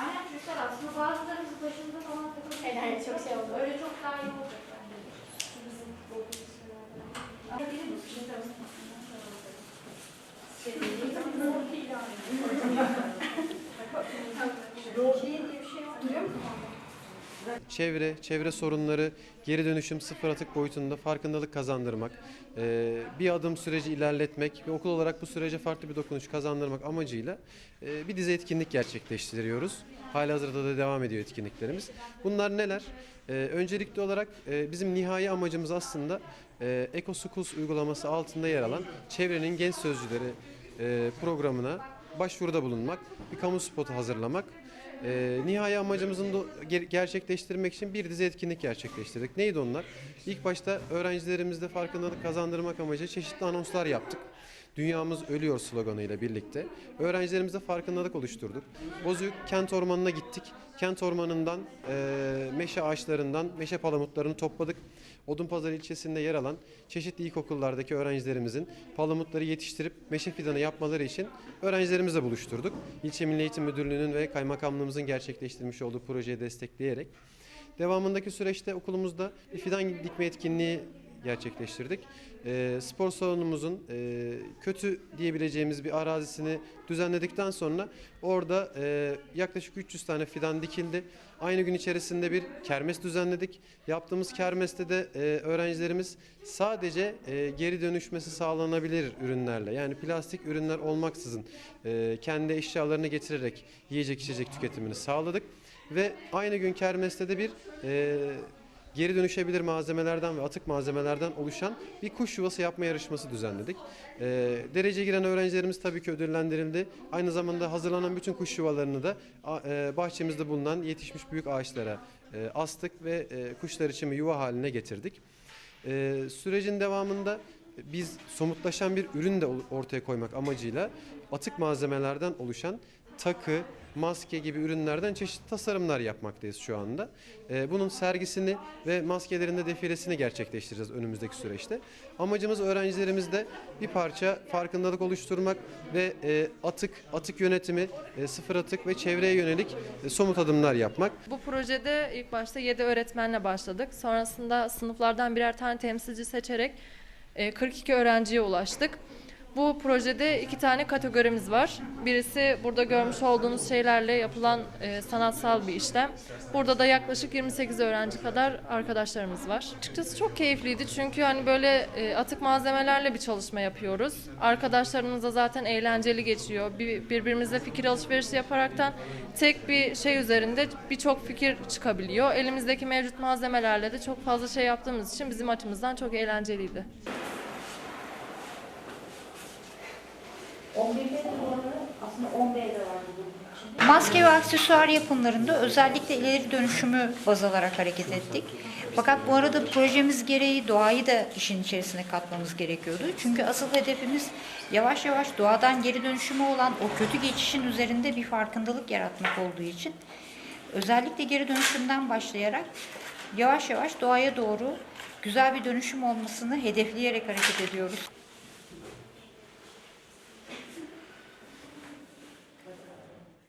Aynen çocuklar aslında bazılarımız başımıza falan takılıyor. Evet, çok şey oldu. Öyle çok daha iyi olacak bence. Bizim bu bilgisayarlardan. Ama bilir misin? Çevre, çevre sorunları, geri dönüşüm, sıfır atık boyutunda farkındalık kazandırmak, e, bir adım süreci ilerletmek ve okul olarak bu sürece farklı bir dokunuş kazandırmak amacıyla e, bir dizi etkinlik gerçekleştiriyoruz. Halihazırda da devam ediyor etkinliklerimiz. Bunlar neler? E, öncelikli olarak bizim nihai amacımız aslında e, Eco Schools uygulaması altında yer alan çevrenin genç sözcüleri programına başvuruda bulunmak, bir kamu spotu hazırlamak e, nihai amacımızın da ger- gerçekleştirmek için bir dizi etkinlik gerçekleştirdik. Neydi onlar? İlk başta öğrencilerimizde farkındalık kazandırmak amacı çeşitli anonslar yaptık. Dünyamız ölüyor sloganıyla birlikte. Öğrencilerimizde farkındalık oluşturduk. Bozüyük kent ormanına gittik. Kent ormanından, e, meşe ağaçlarından meşe palamutlarını topladık. Odunpazarı ilçesinde yer alan çeşitli ilkokullardaki öğrencilerimizin palamutları yetiştirip meşe fidanı yapmaları için öğrencilerimizle buluşturduk. İlçe Milli Eğitim Müdürlüğü'nün ve kaymakamlığımızın gerçekleştirmiş olduğu projeyi destekleyerek. Devamındaki süreçte okulumuzda bir fidan dikme etkinliği gerçekleştirdik. Ee, spor salonumuzun e, kötü diyebileceğimiz bir arazisini düzenledikten sonra orada e, yaklaşık 300 tane fidan dikildi. Aynı gün içerisinde bir kermes düzenledik. Yaptığımız kermeste de e, öğrencilerimiz sadece e, geri dönüşmesi sağlanabilir ürünlerle yani plastik ürünler olmaksızın e, kendi eşyalarını getirerek yiyecek içecek tüketimini sağladık. Ve aynı gün kermeste de bir e, geri dönüşebilir malzemelerden ve atık malzemelerden oluşan bir kuş yuvası yapma yarışması düzenledik. E, derece giren öğrencilerimiz tabii ki ödüllendirildi. Aynı zamanda hazırlanan bütün kuş yuvalarını da e, bahçemizde bulunan yetişmiş büyük ağaçlara e, astık ve e, kuşlar için bir yuva haline getirdik. E, sürecin devamında biz somutlaşan bir ürün de ortaya koymak amacıyla atık malzemelerden oluşan takı, maske gibi ürünlerden çeşitli tasarımlar yapmaktayız şu anda. Ee, bunun sergisini ve maskelerin de defilesini gerçekleştireceğiz önümüzdeki süreçte. Amacımız öğrencilerimizde bir parça farkındalık oluşturmak ve e, atık, atık yönetimi, e, sıfır atık ve çevreye yönelik e, somut adımlar yapmak. Bu projede ilk başta 7 öğretmenle başladık. Sonrasında sınıflardan birer tane temsilci seçerek e, 42 öğrenciye ulaştık. Bu projede iki tane kategorimiz var. Birisi burada görmüş olduğunuz şeylerle yapılan e, sanatsal bir işlem. Burada da yaklaşık 28 öğrenci kadar arkadaşlarımız var. Açıkçası çok keyifliydi çünkü hani böyle e, atık malzemelerle bir çalışma yapıyoruz. Arkadaşlarımızla zaten eğlenceli geçiyor. Bir, birbirimizle fikir alışverişi yaparaktan tek bir şey üzerinde birçok fikir çıkabiliyor. Elimizdeki mevcut malzemelerle de çok fazla şey yaptığımız için bizim açımızdan çok eğlenceliydi. 11'de de bu arada aslında 10B'de vardı bunun içinde. Maske ve aksesuar yapımlarında özellikle ileri dönüşümü baz alarak hareket ettik. Fakat bu arada projemiz gereği doğayı da işin içerisine katmamız gerekiyordu. Çünkü asıl hedefimiz yavaş yavaş doğadan geri dönüşümü olan o kötü geçişin üzerinde bir farkındalık yaratmak olduğu için özellikle geri dönüşümden başlayarak yavaş yavaş doğaya doğru güzel bir dönüşüm olmasını hedefleyerek hareket ediyoruz.